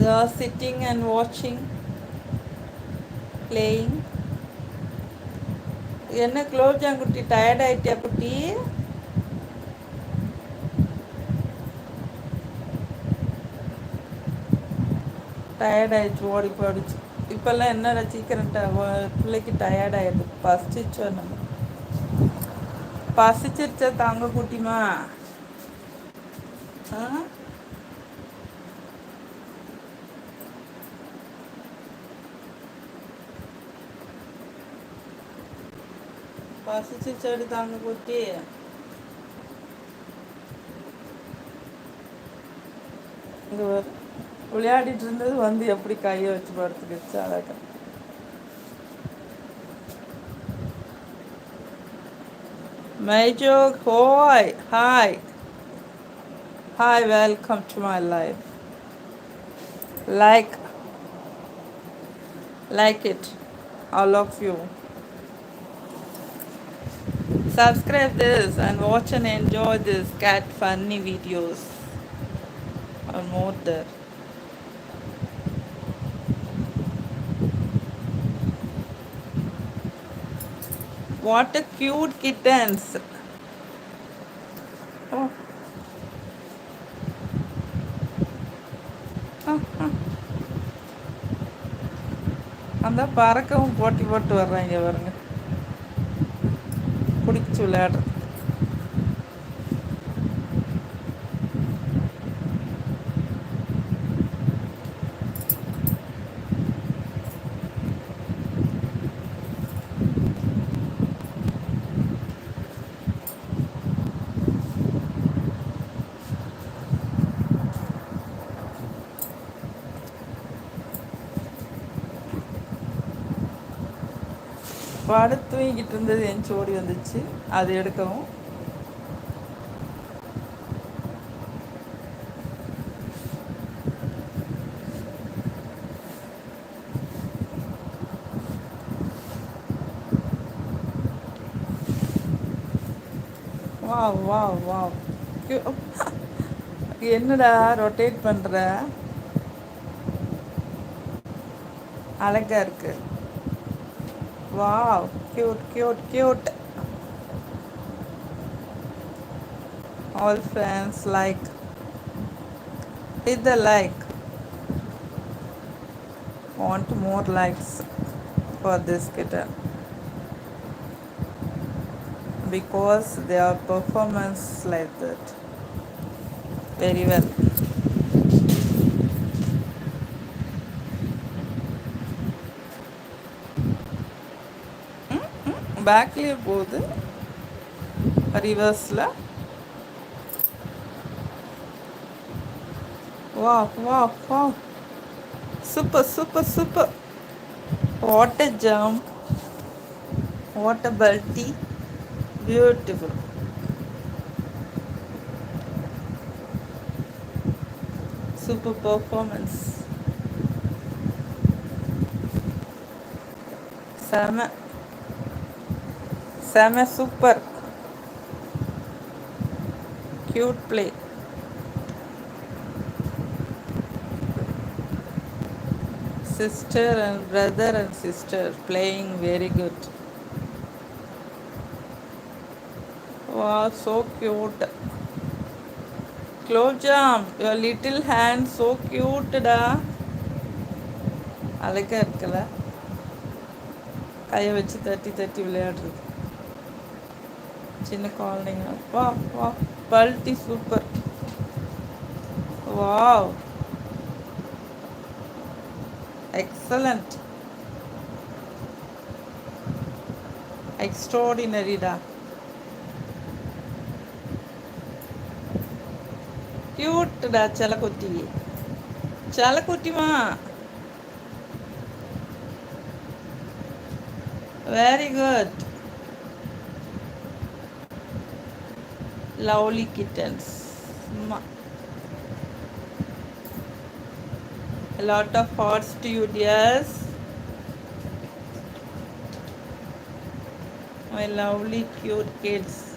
They are sitting and watching, playing. என்ன குலோப்ஜாம் குட்டி tired ஆயிட்டியா குட்டி? டயர்ட் ஆயிடுச்சு ஓடி போயிடுச்சு. இப்போல்லாம் என்ன சீக்கிரம் பிள்ளைக்கு டயர்ட் ஆயிடுது. பசிச்சோ நம்ம பசிச்சிருச்சா தாங்க குட்டிமா? ஆ? பசிச்சிருச்சாடி தாங்க குட்டி இங்கே விளையாடிட்டு இருந்தது வந்து எப்படி கையை வச்சு படுத்துக்கிச்சு அழகா Major, hi, hi, hi, welcome to my life. Like, like it, all of you. Subscribe this and watch and enjoy this cat funny videos. Or more there. What a cute kittens. Oh. அந்த பறக்கவும் போட்டி போட்டு வர்றாங்க பாருங்க பிடிச்சி விளையாடுறது படு தூங்கிட்டு இருந்தது என் சோடி வந்துச்சு. அது எடுக்கவும். வா வா வா என்னடா ரொட்டேட் பண்ணுற அழகா இருக்கு. Wow, cute, cute, cute. All friends like. Hit the like. Want more likes for this kitten. Because their performance like that. Very well. பேக்லேயே போகுது ரிவர்ஸில் வா வா வா super super super water jam water what பல்ட்டி beautiful super performance. செம செம super cute play sister and brother and sister playing very good. Wow, so cute. Close jump, your little hand so cute da. அழகா இருக்கல கையை வச்சு தட்டி தட்டி விளையாடுறது சின்ன குழந்தைங்க. வா வா. பல்ட்டி சூப்பர். வாவ். எக்ஸலண்ட். எக்ஸ்ட்ராடினரிடா. கியூட்டுடா செலக்குட்டி. செலக்குட்டிமா very good lovely kittens. A lot of hearts to you, dears. My lovely, cute kids.